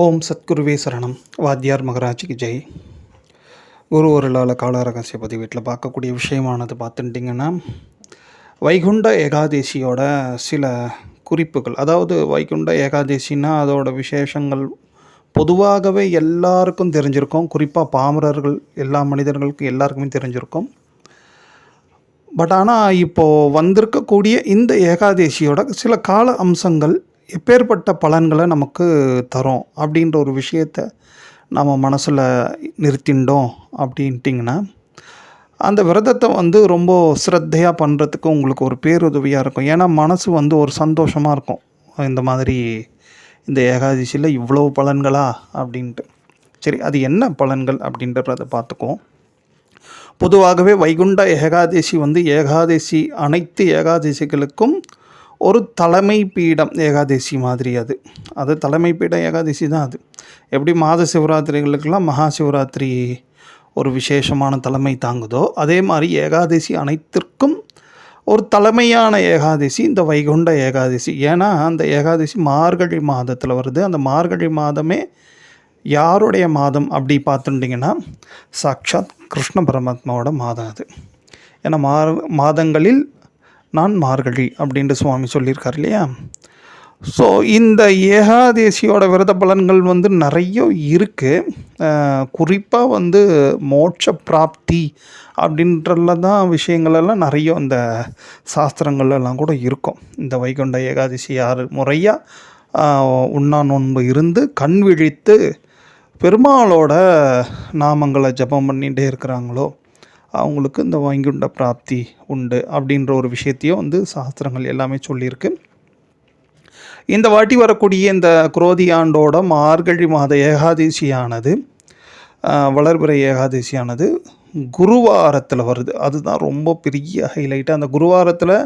ஓம் சத்குருவே சரணம். வாத்தியார் மகராஜிக்கு ஜெய். குரு ஒருளால் கால ரகசிய பார்க்கக்கூடிய விஷயமானது பார்த்துட்டிங்கன்னா வைகுண்ட ஏகாதேசியோட சில குறிப்புகள். அதாவது வைகுண்ட ஏகாதேசின்னா அதோட விசேஷங்கள் பொதுவாகவே எல்லாருக்கும் தெரிஞ்சிருக்கும். குறிப்பாக பாமரர்கள் எல்லா மனிதர்களுக்கும் எல்லாருக்குமே தெரிஞ்சிருக்கும். பட் ஆனால் இப்போது வந்திருக்கக்கூடிய இந்த ஏகாதேசியோட சில கால அம்சங்கள் எப்பேற்பட்ட பலன்களை நமக்கு தரும் அப்படின்ற ஒரு விஷயத்த நம்ம மனசில் நிறுத்திண்டோம் அப்படின்ட்டிங்கன்னா அந்த விரதத்தை வந்து ரொம்ப சிரத்தையாக பண்ணுறதுக்கு உங்களுக்கு ஒரு பேருதவியாக இருக்கும். ஏன்னா மனசு வந்து ஒரு சந்தோஷமாக இருக்கும். இந்த மாதிரி இந்த ஏகாதசியில் இவ்வளோ பலன்களா அப்படின்ட்டு. சரி அது என்ன பலன்கள் அப்படின்றத பார்த்துக்குவோம். பொதுவாகவே வைகுண்ட ஏகாதசி வந்து ஏகாதசி அனைத்து ஏகாதசிகளுக்கும் ஒரு தலைமை பீடம் ஏகாதசி மாதிரி அது. அது தலைமை பீடம் ஏகாதசி தான் அது. எப்படி மாத சிவராத்திரிகளுக்கெல்லாம் மகா சிவராத்திரி ஒரு விசேஷமான தலைமை தாங்குதோ அதே மாதிரி ஏகாதசி அனைத்திற்கும் ஒரு தலைமையான ஏகாதசி இந்த வைகுண்ட ஏகாதசி. ஏன்னா அந்த ஏகாதசி மார்கழி மாதத்தில் வருது. அந்த மார்கழி மாதமே யாருடைய மாதம் அப்படி பார்த்துட்டிங்கன்னா சாக்ஷாத் கிருஷ்ண பரமாத்மாவோட மாதம் அது. ஏன்னா மார் மாதங்களில் நான் மார்கழி அப்படின்ட்டு சுவாமி சொல்லியிருக்கார் இல்லையா? ஸோ இந்த ஏகாதேசியோட விரத பலன்கள் வந்து நிறைய இருக்குது குறிப்பாக வந்து மோட்ச பிராப்தி அப்படின்றல தான் விஷயங்களெல்லாம் நிறைய இந்த சாஸ்திரங்கள்லாம் கூட இருக்கும். இந்த வைகுண்ட ஏகாதசி யார் முறையாக உண்ணா நோன்பு இருந்து கண் விழித்து பெருமாளோட நாமங்களை ஜபம் பண்ணிகிட்டே இருக்கிறாங்களோ அவங்களுக்கு இந்த வைகுண்ட பிராப்தி உண்டு அப்படின்ற ஒரு விஷயத்தையும் வந்து சாஸ்திரங்கள் எல்லாமே சொல்லியிருக்கு. இந்த வாட்டி வரக்கூடிய இந்த குரோதி ஆண்டோட மார்கழி மாத ஏகாதசியானது வளர்பிறை ஏகாதசியானது குருவாரத்தில் வருது. அதுதான் ரொம்ப பெரிய ஹைலைட்டாக அந்த குருவாரத்தில்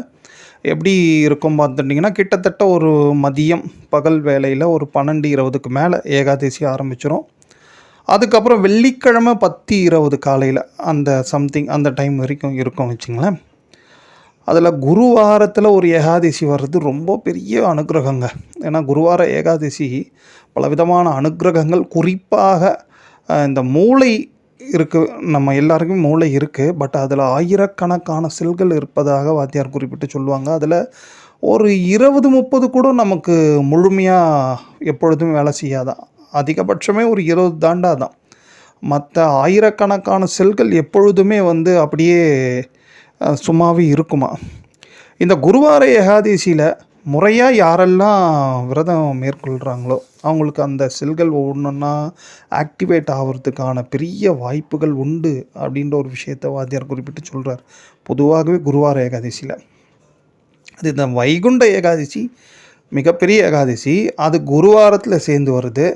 எப்படி இருக்கும் பார்த்துட்டிங்கன்னா கிட்டத்தட்ட ஒரு மதியம் பகல் வேலையில் ஒரு பன்னெண்டு இருபதுக்கு மேலே ஏகாதசி ஆரம்பிச்சிடும் அதுக்கப்புறம் வெள்ளிக்கிழமை பத்து இருபது காலையில் அந்த சம்திங் அந்த டைம் வரைக்கும் இருக்கும் வச்சுங்களேன். அதில் குருவாரத்தில் ஒரு ஏகாதசி வர்றது ரொம்ப பெரிய அனுகிரகங்க. ஏன்னா குருவார ஏகாதசி பலவிதமான அனுகிரகங்கள். குறிப்பாக இந்த மூளை இருக்குது நம்ம எல்லாருக்குமே மூளை இருக்குது பட் அதில் ஆயிரக்கணக்கான செல்கள் இருப்பதாக வாத்தியார் குறிப்பிட்டு சொல்லுவாங்க. அதில் ஒரு இருபது முப்பது கூட நமக்கு முழுமையாக எப்பொழுதும் வேலை செய்யாதான் அதிகபட்சமே ஒரு இருபது தாண்டா தான். மற்ற ஆயிரக்கணக்கான செல்கள் எப்பொழுதுமே வந்து அப்படியே சும்மாவே இருக்குமா? இந்த குருவார ஏகாதசியில் முறையாக யாரெல்லாம் விரதம் மேற்கொள்கிறாங்களோ அவங்களுக்கு அந்த செல்கள் ஒவ்வொன்றா ஆக்டிவேட் ஆகிறதுக்கான பெரிய வாய்ப்புகள் உண்டு அப்படின்ற ஒரு விஷயத்தை வாத்தியார் குறிப்பிட்டு சொல்கிறார் பொதுவாகவே குருவார ஏகாதசியில். அது இந்த வைகுண்ட ஏகாதசி மிகப்பெரிய ஏகாதசி அது குருவாரத்தில் சேர்ந்து வருது.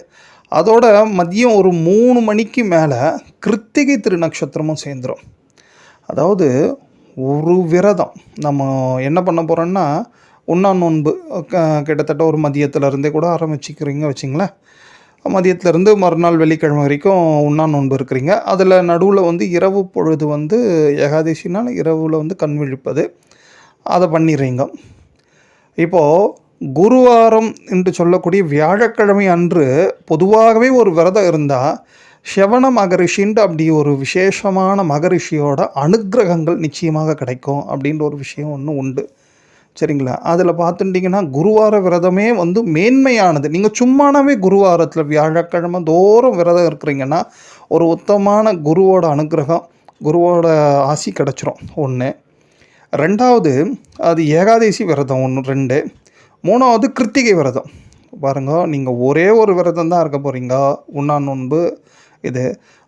அதோட மதியம் ஒரு மூணு மணிக்கு மேலே கிருத்திகை திருநக்ஷத்திரமும் சேர்ந்துடும் அதாவது ஒரு விரதம். நம்ம என்ன பண்ண போகிறோன்னா உண்ணா நோன்பு கிட்டத்தட்ட ஒரு மதியத்துலேருந்தே கூட ஆரம்பிச்சிக்கிறீங்க வச்சிங்களேன். மதியத்துலேருந்து மறுநாள் வெள்ளிக்கிழமை வரைக்கும் உண்ணா நோன்பு இருக்கிறீங்க. அதில் நடுவில் வந்து இரவு பொழுது வந்து ஏகாதசினால் இரவில் வந்து கண் விழிப்பது. அதை பண்ணிடுறீங்க. இப்போது குருவாரம் என்று சொல்லக்கூடிய வியாழக்கிழமை அன்று பொதுவாகவே ஒரு விரதம் இருந்தால் செவண மகரிஷின்ட்டு அப்படி ஒரு விசேஷமான மகரிஷியோட அனுகிரகங்கள் நிச்சயமாக கிடைக்கும் அப்படின்ற ஒரு விஷயம் ஒன்று உண்டு. சரிங்களா? அதில் பார்த்துட்டிங்கன்னா குருவார விரதமே வந்து மேன்மையானது. நீங்கள் சும்மானாவே குருவாரத்தில் வியாழக்கிழமை தோறும் விரதம் இருக்கிறீங்கன்னா ஒரு உத்தமான குருவோட அனுகிரகம் குருவோட ஆசி கிடச்சிரும். ஒன்று ரெண்டாவது அது ஏகாதசி விரதம் ஒன்று ரெண்டு. மூணாவது கிருத்திகை விரதம். பாருங்க நீங்கள் ஒரே ஒரு விரதம் தான் இருக்க போகிறீங்க உண்ணா நோன்பு இது.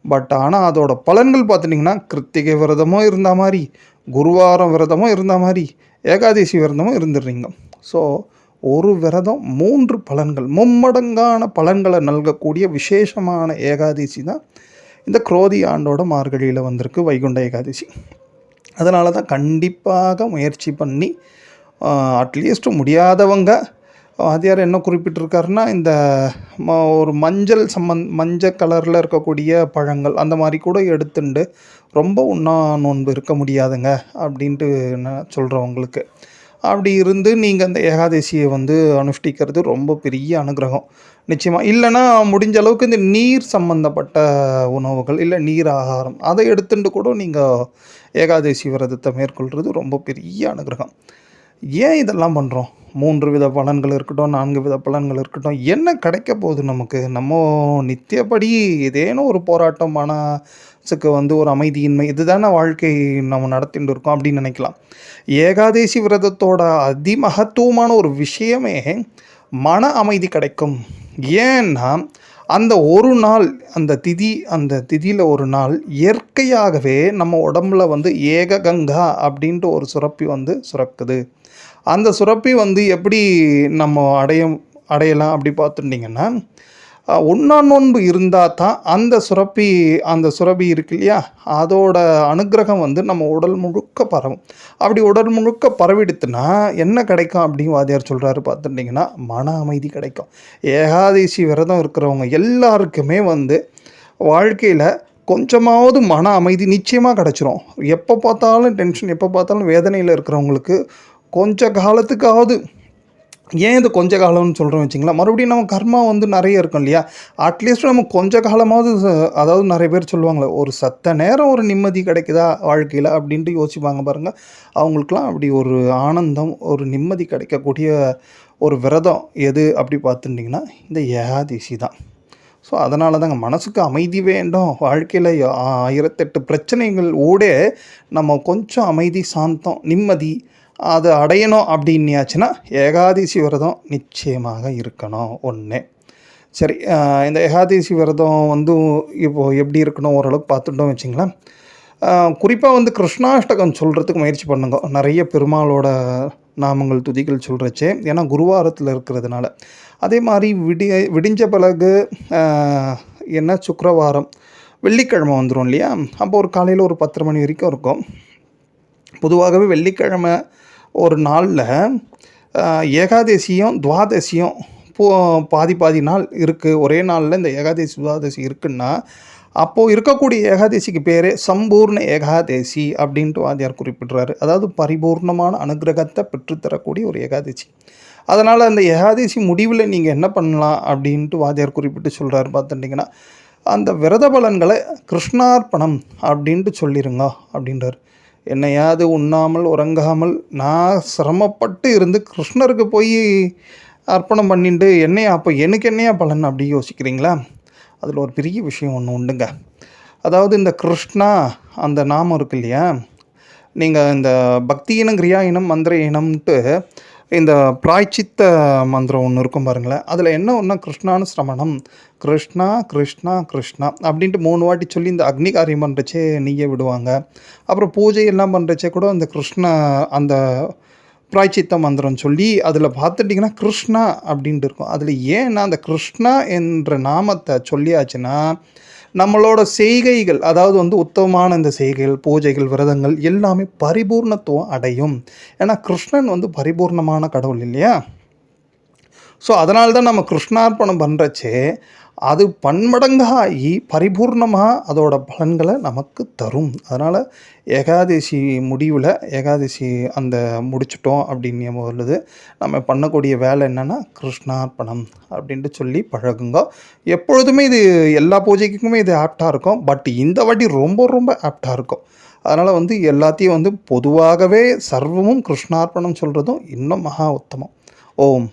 பட் ஆனால் அதோட பலன்கள் பார்த்துட்டிங்கன்னா கிருத்திகை விரதமும் இருந்த மாதிரி குருவாரம் விரதமும் இருந்த மாதிரி ஏகாதசி விரதமும் இருந்துடுறீங்க. ஸோ ஒரு விரதம் மூன்று பலன்கள் மும்மடங்கான பலன்களை நல்கக்கூடிய விசேஷமான ஏகாதசி தான் இந்த குரோதி ஆண்டோட மார்கழியில் வந்திருக்கு வைகுண்ட ஏகாதசி. அதனால தான் கண்டிப்பாக முயற்சி பண்ணி அட்லீஸ்ட் முடியாதவங்க வாத்தியார் என்ன குறிப்பிட்டிருக்காருன்னா இந்த ம ஒரு மஞ்சள் சம்மந் மஞ்சள் கலரில் இருக்கக்கூடிய பழங்கள் அந்த மாதிரி கூட எடுத்துண்டு ரொம்ப உண்ணா நோன்பு இருக்க முடியாதுங்க அப்படின்ட்டு நான் சொல்கிறவங்களுக்கு அப்படி இருந்து நீங்கள் அந்த ஏகாதசியை வந்து அனுஷ்டிக்கிறது ரொம்ப பெரிய அனுகிரகம். நிச்சயமாக இல்லைன்னா முடிஞ்ச அளவுக்கு இந்த நீர் சம்பந்தப்பட்ட உணவுகள் இல்லை நீர் ஆகாரம் அதை எடுத்துட்டு கூட நீங்கள் ஏகாதசி விரதத்தை மேற்கொள்கிறது ரொம்ப பெரிய அனுகிரகம். ஏன் இதெல்லாம் பண்ணுறோம் மூன்று வித பலன்கள் இருக்கட்டும் நான்கு வித பலன்கள் இருக்கட்டும் என்ன கிடைக்க போகுது நமக்கு? நம்ம நித்தியப்படி ஏதேனும் ஒரு போராட்டம் மனசுக்கு வந்து ஒரு அமைதியின்மை இதுதானே வாழ்க்கை நம்ம நடத்திட்டு இருக்கோம் அப்படின்னு நினைக்கலாம். ஏகாதசி விரதத்தோட அதிமகத்துவமான ஒரு விஷயமே மன அமைதி கிடைக்கும். ஏன்னா அந்த ஒரு நாள் அந்த திதி அந்த திதியில் ஒரு நாள் இயற்கையாகவே நம்ம உடம்புல வந்து ஏக கங்கா அப்படின்ட்டு ஒரு சுரப்பி வந்து சுரக்குது. அந்த சுரப்பி வந்து எப்படி நம்ம அடைய அடையலாம் அப்படி பார்த்துட்டிங்கன்னா ஒன்றா நோன்பு இருந்தால் தான் அந்த சுரப்பி அந்த சுரப்பி இருக்கு இல்லையா? அதோட அனுகிரகம் வந்து நம்ம உடல் முழுக்க பரவும். அப்படி உடல் முழுக்க பரவிடுத்துனா என்ன கிடைக்கும் அப்படின்னு வாதியார் சொல்கிறாரு பார்த்துட்டிங்கன்னா மன அமைதி கிடைக்கும். ஏகாதசி விரதம் இருக்கிறவங்க எல்லாருக்குமே வந்து வாழ்க்கையில் கொஞ்சமாவது மன அமைதி நிச்சயமாக கிடச்சிரும். எப்போ பார்த்தாலும் டென்ஷன் எப்போ பார்த்தாலும் வேதனையில் இருக்கிறவங்களுக்கு கொஞ்ச காலத்துக்காவது ஏன் இது கொஞ்ச காலம்னு சொல்கிறோம் வச்சிங்களா மறுபடியும் நம்ம கர்மா வந்து நிறைய இருக்கும் இல்லையா? அட்லீஸ்ட் நம்ம கொஞ்ச காலமாவது அதாவது நிறைய பேர் சொல்லுவாங்களே ஒரு சத்த நேரம் ஒரு நிம்மதி கிடைக்குதா வாழ்க்கையில் அப்படின்ட்டு யோசிப்பாங்க பாருங்கள் அவங்களுக்குலாம் அப்படி ஒரு ஆனந்தம் ஒரு நிம்மதி கிடைக்கக்கூடிய ஒரு விரதம் எது அப்படி பார்த்துட்டிங்கன்னா இந்த ஏகாதசி தான். ஸோ அதனால தாங்க மனசுக்கு அமைதி வேண்டும். வாழ்க்கையில் ஆயிரத்தெட்டு பிரச்சனைகள் ஊட நம்ம கொஞ்சம் அமைதி சாந்தம் நிம்மதி அதை அடையணும் அப்படின்னியாச்சுன்னா ஏகாதசி விரதம் நிச்சயமாக இருக்கணும் ஒன்று சரி இந்த ஏகாதசி விரதம் வந்து இப்போது எப்படி இருக்கணும் ஓரளவுக்கு பார்த்துட்டோம் வச்சிங்களேன். குறிப்பாக வந்து கிருஷ்ணாஷ்டகம் சொல்கிறதுக்கு முயற்சி பண்ணுங்க. நிறைய பெருமாளோட நாமங்கள் துதிகள் சொல்கிறச்சே ஏன்னா குருவாரத்தில் இருக்கிறதுனால. அதே மாதிரி விடிய விடிஞ்ச பிறகு என்ன சுக்கரவாரம் வெள்ளிக்கிழமை வந்துடும் இல்லையா? அப்போ ஒரு காலையில் ஒரு பத்தரை மணி வரைக்கும் இருக்கும். பொதுவாகவே வெள்ளிக்கிழமை ஒரு நாளில் ஏகாதசியும் துவாதசியும் போ பாதி பாதி நாள் இருக்குது ஒரே நாளில் இந்த ஏகாதசி துவாதசி இருக்குன்னா அப்போது இருக்கக்கூடிய ஏகாதசிக்கு பேரே சம்பூர்ண ஏகாதசி அப்படின்ட்டு வாத்தியார் குறிப்பிடுறாரு. அதாவது பரிபூர்ணமான அனுகிரகத்தை பெற்றுத்தரக்கூடிய ஒரு ஏகாதசி. அதனால் அந்த ஏகாதசி முடிவில் நீங்கள் என்ன பண்ணலாம் அப்படின்ட்டு வாத்தியார் குறிப்பிட்டு சொல்கிறாரு பார்த்துட்டிங்கன்னா அந்த விரத பலன்களை கிருஷ்ணார்ப்பணம் அப்படின்ட்டு சொல்லிடுங்க அப்படின்றார். என்னையாவது உண்ணாமல் உறங்காமல் நான் சிரமப்பட்டு இருந்து கிருஷ்ணருக்கு போய் அர்ப்பணம் பண்ணிட்டு என்னையா அப்போ எனக்கு என்னையா பலன் அப்படி யோசிக்கிறீங்களா? அதில் ஒரு பெரிய விஷயம் ஒன்று உண்டுங்க. அதாவது இந்த கிருஷ்ணா அந்த நாமம் இருக்கு இல்லையா? நீங்கள் இந்த பக்தி இனம் கிரியா இனம் மந்திர இனம்ன்ட்டு இந்த பிராய்ச்சித்த மந்திரம் ஒன்று இருக்கும் பாருங்களேன். அதில் என்ன ஒன்றா கிருஷ்ணானு சிரமணம்? கிருஷ்ணா கிருஷ்ணா கிருஷ்ணா அப்படின்ட்டு மூணு வாட்டி சொல்லி இந்த அக்னி காரியம் பண்ணுறச்சே நீயே விடுவாங்க. அப்புறம் பூஜை எல்லாம் பண்ணுறச்சே கூட அந்த கிருஷ்ண அந்த பிராய்ச்சித்த மந்திரம் சொல்லி அதில் பார்த்துட்டிங்கன்னா கிருஷ்ணா அப்படின்ட்டு இருக்கும். அதில் ஏன்னா அந்த கிருஷ்ணா என்ற நாமத்தை சொல்லியாச்சுன்னா நம்மளோட செய்கைகள் அதாவது வந்து உத்தமமான இந்த செய்கைகள் பூஜைகள் விரதங்கள் எல்லாமே பரிபூர்ணத்துவம் அடையும். ஏன்னா கிருஷ்ணன் வந்து பரிபூர்ணமான கடவுள் இல்லையா? ஸோ அதனால தான் நம்ம கிருஷ்ணார்ப்பணம் பண்ணுறச்சே அது பன்மடங்காகி பரிபூர்ணமாக அதோட பலன்களை நமக்கு தரும். அதனால் ஏகாதசி முடிவில் ஏகாதசி அந்த முடிச்சிட்டோம் அப்படின்னு சொல்லுது நம்ம பண்ணக்கூடிய வேலை என்னென்னா கிருஷ்ணார்ப்பணம் அப்படின்ட்டு சொல்லி பழகுங்க. எப்பொழுதுமே இது எல்லா பூஜைக்குமே இது ஆப்டாக இருக்கும். பட் இந்த வாட்டி ரொம்ப ரொம்ப ஆப்டாக இருக்கும். அதனால் வந்து எல்லாத்தையும் வந்து பொதுவாகவே சர்வமும் கிருஷ்ணார்ப்பணம் சொல்கிறதும் இன்னும் மகா உத்தமம். ஓம்.